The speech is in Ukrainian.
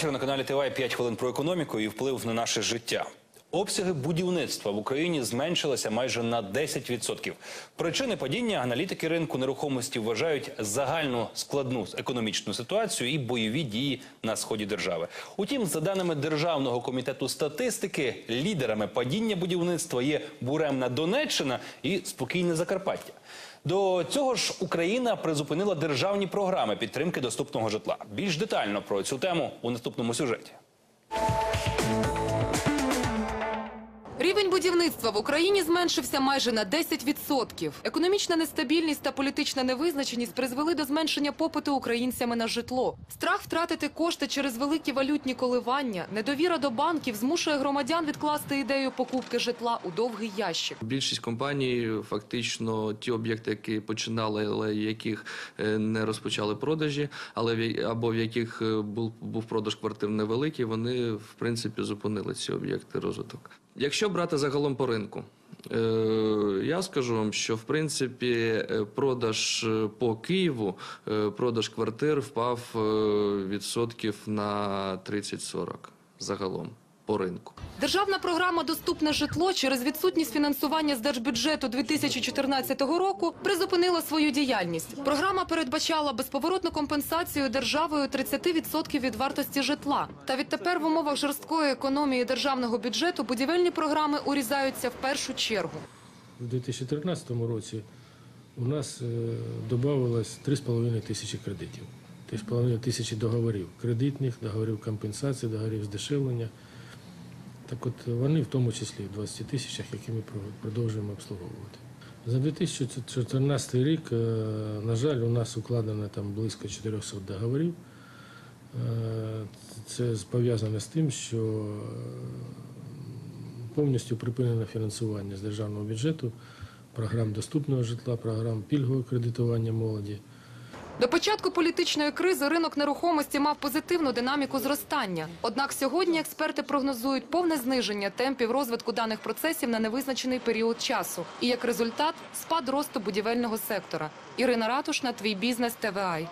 вечора на каналі ТВ 5 хвилин про економіку і вплив на наше життя. Обсяги будівництва в Україні зменшилися майже на 10%. Причини падіння аналітики ринку нерухомості вважають загальну складну економічну ситуацію і бойові дії на сході держави. Утім, за даними Державного комітету статистики, лідерами падіння будівництва є буремна Донеччина і спокійне Закарпаття. До цього ж Україна призупинила державні програми підтримки доступного житла. Більш детально про цю тему у наступному сюжеті. Рівень будівництва в Україні зменшився майже на 10%. Економічна нестабільність та політична невизначеність призвели до зменшення попиту українцями на житло. Страх втратити кошти через великі валютні коливання, недовіра до банків змушує громадян відкласти ідею покупки житла у довгий ящик. Більшість компаній фактично ті об'єкти, які починали, але яких е, не розпочали продажі, але або в яких е, був, був продаж квартир невеликий, вони в принципі зупинили ці об'єкти розвиток. Якщо брати загалом по ринку. е, Я скажу вам, що в принципі е, продаж е, по Києву, продаж квартир впав відсотків на 30-40 загалом по ринку. Державна програма Доступне житло через відсутність фінансування з держбюджету 2014 року призупинила свою діяльність. Програма передбачала безповоротну компенсацію державою 30% від вартості житла. Та відтепер в умовах жорсткої економії державного бюджету будівельні програми урізаються в першу чергу. У 2013 році у нас е, додавалось 3,5 тисячі кредитів, 3,5 тисячі договорів кредитних, договорів компенсації, договорів здешевлення. Так от вони в тому числі в 20 тисячах, які ми продовжуємо обслуговувати. За 2014 рік, е, на жаль, у нас укладено там близько 400 договорів. Е, Це пов'язане з тим, що повністю припинено фінансування з державного бюджету програм доступного житла, програм пільгового кредитування молоді. До початку політичної кризи ринок нерухомості мав позитивну динаміку зростання. Однак сьогодні експерти прогнозують повне зниження темпів розвитку даних процесів на невизначений період часу. І як результат спад росту будівельного сектора. Ірина Ратушна, твій бізнес ТВАЙ.